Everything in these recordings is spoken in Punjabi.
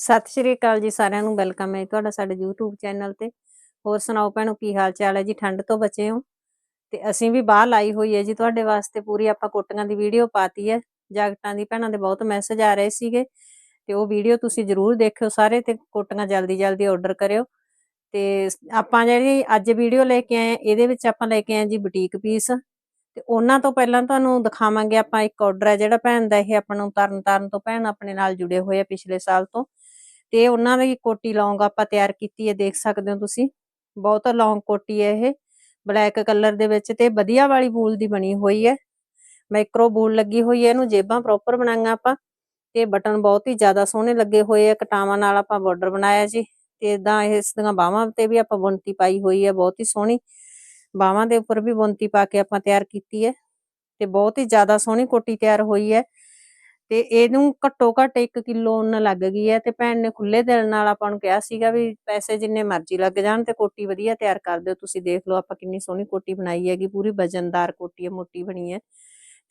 ਸਤਿ ਸ਼੍ਰੀ ਅਕਾਲ ਜੀ ਸਾਰਿਆਂ ਨੂੰ, ਵੈਲਕਮ ਹੈ ਤੁਹਾਡਾ ਸਾਡੇ YouTube ਚੈਨਲ ਤੇ। ਹੋਰ ਸੁਣਾਓ ਭੈਣੋ, ਕੀ ਹਾਲ ਚਾਲ ਹੈ ਜੀ? ਠੰਡ ਤੋਂ ਬਚੇ ਹੋ? ਤੇ ਅਸੀਂ ਵੀ ਬਾਹਰ ਲਾਈ ਹੋਈ ਹੈ ਜੀ ਤੁਹਾਡੇ ਵਾਸਤੇ ਪੂਰੀ, ਆਪਾਂ ਕੋਟੀਆਂ ਦੀ ਵੀਡੀਓ ਪਾਤੀ ਹੈ। ਜੈਕਟਾਂ ਦੀ ਭੈਣਾਂ ਦੇ ਬਹੁਤ ਮੈਸੇਜ ਆ ਰਹੇ ਸੀਗੇ। ਤੇ ਉਹ ਵੀਡੀਓ ਤੁਸੀਂ ਜ਼ਰੂਰ ਦੇਖਿਓ ਸਾਰੇ ਤੇ ਕੋਟੀਆਂ ਜਲਦੀ ਜਲਦੀ ਆਰਡਰ ਕਰਿਓ। ਤੇ ਆਪਾਂ ਜਿਹੜੀ ਅੱਜ ਵੀਡੀਓ ਲੈ ਕੇ ਆਏ, ਇਹਦੇ ਵਿੱਚ ਆਪਾਂ ਲੈ ਕੇ ਆਏ ਜੀ ਬੁਟੀਕ ਪੀਸ ਤੇ ਉਹਨਾਂ ਤੋਂ ਪਹਿਲਾਂ ਤੁਹਾਨੂੰ ਦਿਖਾਵਾਂਗੇ ਆਪਾਂ ਇੱਕ ਆਰਡਰ ਹੈ ਜਿਹੜਾ ਭੈਣ ਦਾ, ਇਹ ਆਪਾਂ ਨੂੰ ਤਰਨ ਤਾਰਨ ਤੋਂ ਭੈਣ ਆਪਣੇ ਨਾਲ ਜੁੜੇ ਹੋਏ ਆ ਪਿਛਲੇ ਸਾਲ ਤੋਂ। ਤੇ ਉਹਨਾਂ ਦੀ ਕੋਟੀ ਲੌਂਗ ਆਪਾਂ ਤਿਆਰ ਕੀਤੀ ਹੈ, ਦੇਖ ਸਕਦੇ ਹੋ ਤੁਸੀਂ। ਬਹੁਤ ਲੌਂਗ ਕੋਟੀ ਹੈ ਇਹ, ਬਲੈਕ ਕਲਰ ਦੇ ਵਿੱਚ ਤੇ ਵਧੀਆ ਵਾਲੀ ਬੂਲ ਦੀ ਬਣੀ ਹੋਈ ਹੈ। ਮਾਈਕਰੋ ਬੂਲ ਲੱਗੀ ਹੋਈ ਹੈ, ਇਹਨੂੰ ਜੇਬਾਂ ਪ੍ਰੋਪਰ ਬਣਾਈਆਂ ਆਪਾਂ ਤੇ ਬਟਨ ਬਹੁਤ ਹੀ ਜ਼ਿਆਦਾ ਸੋਹਣੇ ਲੱਗੇ ਹੋਏ ਆ। ਕਟਾਵਾਂ ਨਾਲ ਆਪਾਂ ਬਾਰਡਰ ਬਣਾਇਆ ਜੀ ਤੇ ਇਦਾਂ ਇਸ ਦੀਆਂ ਬਾਹਾਂ ਤੇ ਵੀ ਆਪਾਂ ਬੁਣਤੀ ਪਾਈ ਹੋਈ ਹੈ, ਬਹੁਤ ਹੀ ਸੋਹਣੀ। ਬਾਹਾਂ ਦੇ ਉੱਪਰ ਵੀ ਬੁਣਤੀ ਪਾ ਕੇ ਆਪਾਂ ਤਿਆਰ ਕੀਤੀ ਹੈ ਤੇ ਬਹੁਤ ਹੀ ਜ਼ਿਆਦਾ ਸੋਹਣੀ ਕੋਟੀ ਤਿਆਰ ਹੋਈ ਹੈ। ਤੇ ਇਹਨੂੰ ਘੱਟੋ ਘੱਟ 1 ਕਿਲੋ ਉਨ ਲੱਗ ਗਈ ਹੈ ਤੇ ਭੈਣ ਨੇ ਖੁੱਲੇ ਦਿਲ ਨਾਲ ਆਪਾਂ ਨੂੰ ਕਿਹਾ ਸੀਗਾ ਵੀ ਪੈਸੇ ਜਿੰਨੇ ਮਰਜ਼ੀ ਲੱਗ ਜਾਣ ਤੇ ਕੋਟੀ ਵਧੀਆ ਤਿਆਰ ਕਰ ਦਿਓ, ਤੁਸੀਂ ਦੇਖ ਲਓ ਆਪਾਂ ਕਿੰਨੀ ਸੋਹਣੀ ਕੋਟੀ ਬਣਾਈ ਹੈਗੀ, ਪੂਰੀ ਵਜਨਦਾਰ ਕੋਟੀ ਹੈ, ਮੋਟੀ ਬਣੀ ਹੈ।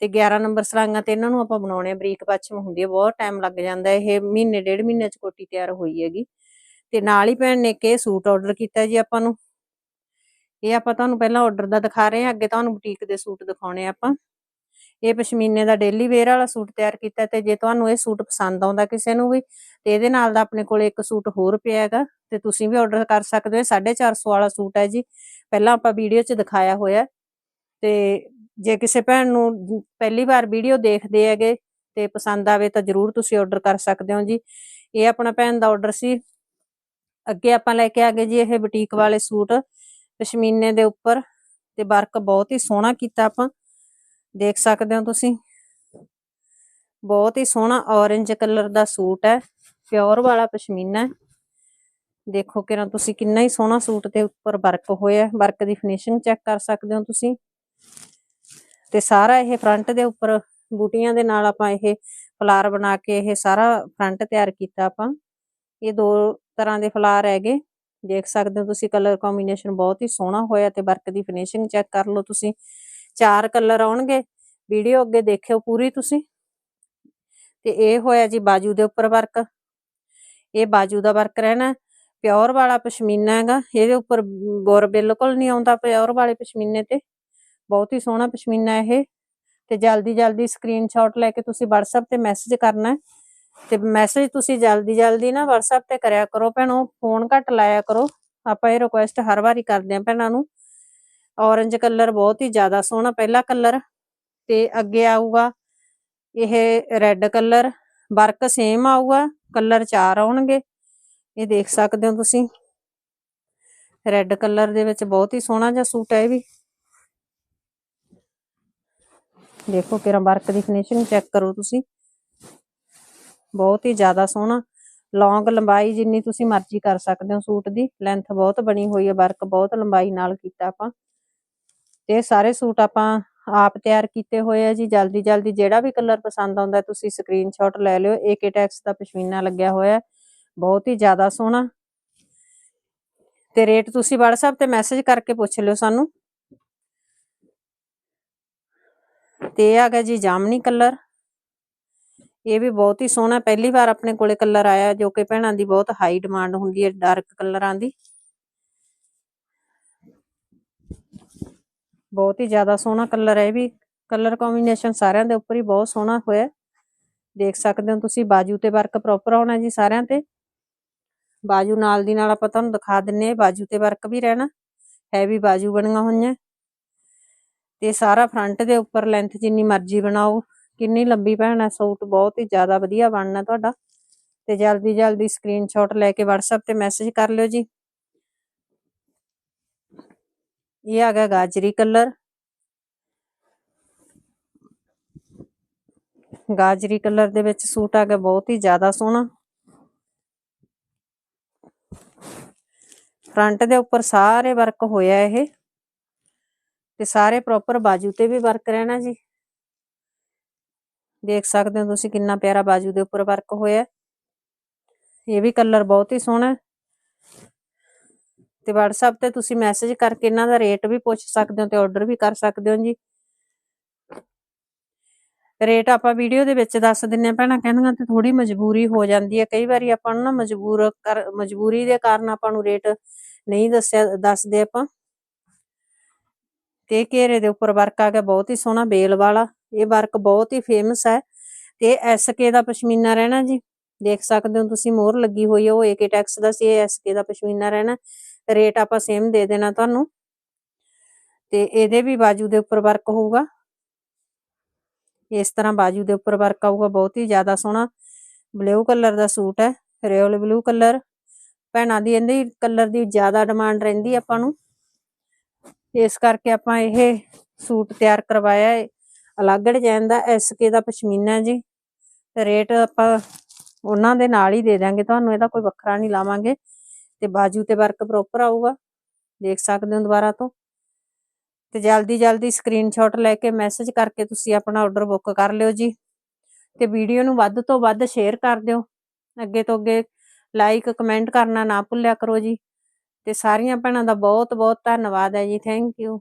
ਤੇ 11 ਨੰਬਰ ਸਲਾਈਆਂ ਤੇ ਇਹਨਾਂ ਨੂੰ ਆਪਾਂ ਬਣਾਉਣੇ ਆ, ਬਰੀਕ ਪੱਛਮ ਹੁੰਦੀ ਹੈ, ਬਹੁਤ ਟਾਈਮ ਲੱਗ ਜਾਂਦਾ ਇਹ, ਮਹੀਨੇ, ਡੇਢ ਮਹੀਨੇ ਚ ਕੋਟੀ ਤਿਆਰ ਹੋਈ ਹੈਗੀ। ਤੇ ਨਾਲ ਹੀ ਭੈਣ ਨੇ ਕਿ ਸੂਟ ਆਰਡਰ ਕੀਤਾ ਜੀ ਆਪਾਂ ਨੂੰ। ਇਹ ਆਪਾਂ ਤੁਹਾਨੂੰ ਪਹਿਲਾਂ ਆਰਡਰ ਦਾ ਦਿਖਾ ਰਹੇ ਹਾਂ, ਅੱਗੇ ਤੁਹਾਨੂੰ ਬੁਟੀਕ ਦੇ ਸੂਟ ਦਿਖਾਉਣੇ ਆਪਾਂ। ਇਹ ਪਸ਼ਮੀਨੇ ਦਾ ਡੇਲੀ ਵੇਅਰ ਵਾਲਾ ਸੂਟ ਤਿਆਰ ਕੀਤਾ ਤੇ ਜੇ ਤੁਹਾਨੂੰ ਇਹ ਸੂਟ ਪਸੰਦ ਆਉਂਦਾ ਕਿਸੇ ਨੂੰ ਵੀ, ਤੇ ਇਹਦੇ ਨਾਲ ਦਾ ਆਪਣੇ ਕੋਲ ਇੱਕ ਸੂਟ ਹੋਰ ਪਿਆ ਹੈਗਾ, ਤੇ ਤੁਸੀਂ ਵੀ ਆਰਡਰ ਕਰ ਸਕਦੇ ਹੋ। 450 ਵਾਲਾ ਸੂਟ ਹੈ ਜੀ। ਪਹਿਲਾਂ ਆਪਾਂ ਵੀਡੀਓ 'ਚ ਦਿਖਾਇਆ ਹੋਇਆ। ਤੇ ਜੇ ਕਿਸੇ ਭੈਣ ਨੂੰ ਪਹਿਲੀ ਵਾਰ ਵੀਡੀਓ ਦੇਖਦੇ ਹੈਗੇ ਤੇ ਪਸੰਦ ਆਵੇ ਤਾਂ ਜਰੂਰ ਤੁਸੀਂ ਆਰਡਰ ਕਰ ਸਕਦੇ ਹੋ ਜੀ। ਇਹ ਆਪਣਾ ਭੈਣ ਦਾ ਆਰਡਰ ਸੀ। ਅੱਗੇ ਆਪਾਂ ਲੈ ਕੇ ਆ ਗਏ ਜੀ ਇਹ ਬੁਟੀਕ ਵਾਲੇ ਸੂਟ ਪਸ਼ਮੀਨੇ ਦੇ ਉੱਪਰ। ਤੇ ਵਰਕ ਬਹੁਤ ਹੀ ਸੋਹਣਾ ਕੀਤਾ ਆਪਾਂ। ਦੇਖ ਸਕਦੇ ਹੋ ਤੁਸੀਂ। ਬਹੁਤ ਹੀ ਸੋਹਣਾ ਔਰੇਂਜ ਕਲਰ ਦਾ ਸੂਟ ਹੈ। ਪਿਓਰ ਵਾਲਾ ਪਸ਼ਮੀਨਾ ਦੇਖੋ ਕਿਰਾਂ ਤੁਸੀਂ ਕਿੰਨਾ ਹੀ ਸੋਹਣਾ ਸੂਟ ਤੇ ਉੱਪਰ ਵਰਕ ਹੋਇਆ ਵਰਕ ਦੀ ਫਿਨਿਸ਼ਿੰਗ ਚੈੱਕ ਕਰ ਸਕਦੇ ਹੋ ਤੁਸੀਂ। ਤੇ ਸਾਰਾ ਇਹ ਫਰੰਟ ਦੇ ਉੱਪਰ ਬੂਟੀਆਂ ਦੇ ਨਾਲ ਆਪਾਂ ਇਹ ਫਲਾਰ ਬਣਾ ਕੇ ਇਹ ਸਾਰਾ ਫਰੰਟ ਤਿਆਰ ਕੀਤਾ ਆਪਾਂ। ਇਹ ਦੋ ਤਰ੍ਹਾਂ ਦੇ ਫਲਾਰ ਹੈਗੇ। ਦੇਖ ਸਕਦੇ ਹੋ ਤੁਸੀਂ ਕਲਰ ਕੰਬੀਨੇਸ਼ਨ ਬਹੁਤ ਹੀ ਸੋਹਣਾ ਹੋਇਆ ਤੇ ਵਰਕ ਦੀ ਫਿਨਿਸ਼ਿੰਗ ਚੈੱਕ ਕਰ ਲਓ ਤੁਸੀਂ। ਚਾਰ ਕਲਰ ਆਉਣਗੇ। ਵੀਡੀਓ ਅੱਗੇ ਦੇਖਿਓ ਪੂਰੀ ਤੁਸੀਂ। ਤੇ ਇਹ ਹੋਇਆ ਜੀ ਬਾਜੂ ਦੇ ਉੱਪਰ ਵਰਕ। ਇਹ ਬਾਜੂ ਦਾ ਵਰਕ ਰਹਿਣਾ ਪਿਓਰ ਵਾਲਾ ਪਸ਼ਮੀਨਾ ਹੈਗਾ। ਇਹਦੇ ਉੱਪਰ ਬੋਰ ਬਿਲਕੁਲ ਨਹੀਂ ਆਉਂਦਾ ਪਿਓਰ ਵਾਲੇ ਪਸ਼ਮੀਨੇ ਤੇ। ਬਹੁਤ ਹੀ ਸੋਹਣਾ ਪਸ਼ਮੀਨਾ ਇਹ। ਤੇ ਜਲਦੀ ਜਲਦੀ ਸਕਰੀਨਸ਼ਾਟ ਲੈ ਕੇ ਤੁਸੀਂ WhatsApp ਤੇ ਮੈਸੇਜ ਕਰਨਾ ਤੇ ਮੈਸੇਜ ਤੁਸੀਂ ਜਲਦੀ ਜਲਦੀ ਨਾ WhatsApp ਤੇ ਕਰਿਆ ਕਰੋ ਭੈਣੋ। ਫੋਨ ਘੱਟ ਲਾਇਆ ਕਰੋ। ਆਪਾਂ ਇਹ ਰਿਕੁਐਸਟ ਹਰ ਵਾਰੀ ਕਰਦੇ ਆਂ ਭੈਣਾਂ ਨੂੰ। ਔਰੰਜ ਕਲਰ ਬਹੁਤ ਹੀ ਜ਼ਿਆਦਾ ਸੋਹਣਾ ਪਹਿਲਾ ਕਲਰ ਤੇ ਅੱਗੇ ਆਊਗਾ ਇਹ ਰੈੱਡ ਕਲਰ, ਵਰਕ ਸੇਮ ਆਊਗਾ, ਕਲਰ ਚਾਰ ਆਉਣਗੇ। ਇਹ ਦੇਖ ਸਕਦੇ ਹੋ ਤੁਸੀਂ। ਰੈੱਡ ਕਲਰ ਦੇ ਵਿੱਚ ਬਹੁਤ ਹੀ ਸੋਹਣਾ ਜਿਹਾ ਸੂਟ ਹੈ ਇਹ ਵੀ। ਦੇਖੋ ਕਿਰਾ ਵਰਕ ਦੀ ਫਿਨਿਸ਼ਿੰਗ ਚੈੱਕ ਕਰੋ ਤੁਸੀਂ। ਬਹੁਤ ਹੀ ਜ਼ਿਆਦਾ ਸੋਹਣਾ। ਲੌਂਗ ਲੰਬਾਈ ਜਿੰਨੀ ਤੁਸੀਂ ਮਰਜ਼ੀ ਕਰ ਸਕਦੇ ਹੋ ਸੂਟ ਦੀ। ਲੈਂਥ ਬਹੁਤ ਬਣੀ ਹੋਈ ਹੈ, ਵਰਕ ਬਹੁਤ ਲੰਬਾਈ ਨਾਲ ਕੀਤਾ ਆਪਾਂ। ਤੇ ਸਾਰੇ ਸੂਟ ਆਪਾਂ ਆਪ ਤਿਆਰ ਕੀਤੇ ਹੋਏ ਆ ਜੀ। ਜਲਦੀ ਜਲਦੀ ਜਿਹੜਾ ਵੀ ਕਲਰ ਪਸੰਦ ਆਉਂਦਾ ਤੁਸੀਂ ਸਕਰੀਨਸ਼ਾਟ ਲੈ ਲਿਓ। ਏਕੇ ਟੈਕਸ ਦਾ ਪਸ਼ਮੀਨਾ ਲੱਗਿਆ ਹੋਇਆ ਬਹੁਤ ਹੀ ਜ਼ਿਆਦਾ ਸੋਹਣਾ। ਤੇ ਰੇਟ ਤੁਸੀਂ WhatsApp ਤੇ ਮੈਸੇਜ ਕਰਕੇ ਪੁੱਛ ਲਿਓ ਸਾਨੂੰ। ਤੇ ਇਹ ਆ ਗਿਆ ਜੀ ਜਾਮਨੀ ਕਲਰ। ਇਹ ਵੀ ਬਹੁਤ ਹੀ ਸੋਹਣਾ ਪਹਿਲੀ ਵਾਰ ਆਪਣੇ ਕੋਲੇ ਕਲਰ ਆਇਆ ਜੋ ਕਿ ਭੈਣਾਂ ਦੀ ਬਹੁਤ ਹਾਈ ਡਿਮਾਂਡ ਹੁੰਦੀ ਹੈ ਡਾਰਕ ਕਲਰਾਂ ਦੀ। ਬਹੁਤ ਹੀ ਜ਼ਿਆਦਾ ਸੋਹਣਾ ਕਲਰ ਹੈ ਇਹ ਵੀ। ਕਲਰ ਕੰਬੀਨੇਸ਼ਨ ਸਾਰਿਆਂ ਦੇ ਉੱਪਰ ਹੀ ਬਹੁਤ ਸੋਹਣਾ ਹੋਇਆ। ਦੇਖ ਸਕਦੇ ਹੋ ਤੁਸੀਂ, ਬਾਜੂ ਤੇ ਵਰਕ ਪ੍ਰੋਪਰ ਆਉਣਾ ਜੀ ਸਾਰਿਆਂ ਤੇ। ਬਾਜੂ ਨਾਲ ਦੀ ਨਾਲ ਆਪਾਂ ਤੁਹਾਨੂੰ ਦਿਖਾ ਦਿੰਨੇ ਆ, ਬਾਜੂ ਤੇ ਵਰਕ ਵੀ ਰਹਿਣਾ ਹੈਵੀ ਬਾਜੂ ਬਣੀਆਂ ਹੋਈਆਂ। ਤੇ ਸਾਰਾ ਫਰੰਟ ਦੇ ਉੱਪਰ ਲੈਂਥ ਜਿੰਨੀ ਮਰਜ਼ੀ ਬਣਾਓ, ਕਿੰਨੀ ਲੰਬੀ ਭੈਣ ਹੈ, ਸੂਟ ਬਹੁਤ ਹੀ ਜ਼ਿਆਦਾ ਵਧੀਆ ਬਣਨਾ ਤੁਹਾਡਾ। ਤੇ ਜਲਦੀ ਜਲਦੀ ਸਕਰੀਨਸ਼ਾਟ ਲੈ ਕੇ WhatsApp ਤੇ ਮੈਸੇਜ ਕਰ ਲਿਓ ਜੀ। ਇਹ ਆ ਗਿਆ ਗਾਜਰੀ ਕਲਰ। ਗਾਜਰੀ ਕਲਰ ਦੇ ਵਿੱਚ ਸੂਟ ਆ ਗਿਆ ਬਹੁਤ ਹੀ ਜ਼ਿਆਦਾ ਸੋਹਣਾ। ਫਰੰਟ ਦੇ ਉੱਪਰ ਸਾਰੇ ਵਰਕ ਹੋਇਆ ਇਹ। ਤੇ ਸਾਰੇ ਪ੍ਰੋਪਰ ਬਾਜੂ ਤੇ ਵੀ ਵਰਕ ਰਹਿਣਾ ਜੀ। ਦੇਖ ਸਕਦੇ ਹੋ ਤੁਸੀਂ ਕਿੰਨਾ ਪਿਆਰਾ ਬਾਜੂ ਦੇ ਉੱਪਰ ਵਰਕ ਹੋਇਆ। ਇਹ ਵੀ ਕਲਰ ਬਹੁਤ ਹੀ ਸੋਹਣਾ। ਤੇ WhatsApp ਤੇ ਤੁਸੀਂ ਮੈਸੇਜ ਕਰਕੇ ਇਹਨਾਂ ਦਾ ਰੇਟ ਵੀ ਪੁੱਛ ਸਕਦੇ ਹੋ ਤੇ ਆਰਡਰ ਵੀ ਕਰ ਸਕਦੇ ਹੋ ਜੀ। ਰੇਟ ਆਪਾਂ ਵੀਡੀਓ ਦੇ ਵਿੱਚ ਦੱਸ ਦਿੰਨੇ ਆ ਭੈਣਾਂ ਕਹਿੰਦੀਆਂ ਤੇ ਥੋੜੀ ਮਜਬੂਰੀ ਹੋ ਜਾਂਦੀ ਹੈ। ਕਈ ਵਾਰੀ ਆਪਾਂ ਨੂੰ ਨਾ ਮਜਬੂਰ ਮਜਬੂਰੀ ਦੇ ਕਾਰਨ ਆਪਾਂ ਨੂੰ ਰੇਟ ਨਹੀਂ ਦੱਸਿਆ, ਦੱਸਦੇ ਆਪਾਂ। ਤੇ ਘੇਰੇ ਦੇ ਉੱਪਰ ਵਰਕ ਆ ਗਿਆ, ਬਹੁਤ ਹੀ ਸੋਹਣਾ ਬੇਲ ਵਾਲਾ। ਇਹ ਵਰਕ ਬਹੁਤ ਹੀ ਫੇਮਸ ਹੈ। ਤੇ ਐਸਕੇ ਦਾ ਪਸ਼ਮੀਨਾ ਰਹਿਣਾ ਜੀ। ਦੇਖ ਸਕਦੇ ਹੋ ਤੁਸੀਂ, ਮੋਹਰ ਲੱਗੀ ਹੋਈ ਹੈ ਉਹ ਏਕੇ ਟੈਕਸ ਦਾ ਸੀ, ਇਹ ਐਸਕੇ ਦਾ ਪਸ਼ਮੀਨਾ ਰਹਿਣਾ। ਰੇਟ ਆਪਾਂ ਸੇਮ ਦੇ ਦੇਣਾ ਤੁਹਾਨੂੰ। ਤੇ ਇਹਦੇ ਵੀ ਬਾਜੂ ਦੇ ਉੱਪਰ ਵਰਕ ਹੋਊਗਾ। ਇਸ ਤਰ੍ਹਾਂ ਬਾਜੂ ਦੇ ਉੱਪਰ ਵਰਕ ਆਊਗਾ, ਬਹੁਤ ਹੀ ਜ਼ਿਆਦਾ ਸੋਹਣਾ। ਬਲੂ ਕਲਰ ਦਾ ਸੂਟ ਹੈ ਰਿਓਲ ਬਲੂ ਕਲਰ ਭੈਣਾਂ ਦੀ ਇਹਦੀ ਕਲਰ ਦੀ ਜ਼ਿਆਦਾ ਡਿਮਾਂਡ ਰਹਿੰਦੀ ਆਪਾਂ ਨੂੰ। ਇਸ ਕਰਕੇ ਆਪਾਂ ਇਹ ਸੂਟ ਤਿਆਰ ਕਰਵਾਇਆ ਹੈ ਅਲੱਗ ਡਿਜ਼ਾਈਨ ਦਾ ਐਸਕੇ ਦਾ ਪਸ਼ਮੀਨਾ ਹੈ ਜੀ ਰੇਟ ਆਪਾਂ ਉਹਨਾਂ ਦੇ ਨਾਲ ਹੀ ਦੇ ਦਾਂਗੇ ਤੁਹਾਨੂੰ ਇਹਦਾ ਕੋਈ ਵੱਖਰਾ ਨਹੀਂ ਲਾਵਾਂਗੇ। ਤੇ ਬਾਜੂ ਤੇ ਵਰਕ ਪ੍ਰੋਪਰ ਆਊਗਾ। ਦੇਖ ਸਕਦੇ ਹੋ ਦੁਬਾਰਾ ਤੋਂ। ਤੇ ਜਲਦੀ ਜਲਦੀ ਸਕਰੀਨਸ਼ਾਟ ਲੈ ਕੇ ਮੈਸੇਜ ਕਰਕੇ ਤੁਸੀਂ ਆਪਣਾ ਆਰਡਰ ਬੁੱਕ ਕਰ ਲਿਓ ਜੀ। ਤੇ ਵੀਡੀਓ ਨੂੰ ਵੱਧ ਤੋਂ ਵੱਧ ਸ਼ੇਅਰ ਕਰ ਦਿਓ। ਅੱਗੇ ਤੋਂ ਅੱਗੇ ਲਾਈਕ ਕਮੈਂਟ ਕਰਨਾ ਨਾ ਭੁੱਲਿਆ ਕਰੋ ਜੀ। ਤੇ ਸਾਰੀਆਂ ਭੈਣਾਂ ਦਾ ਬਹੁਤ ਬਹੁਤ ਧੰਨਵਾਦ ਹੈ ਜੀ। Thank you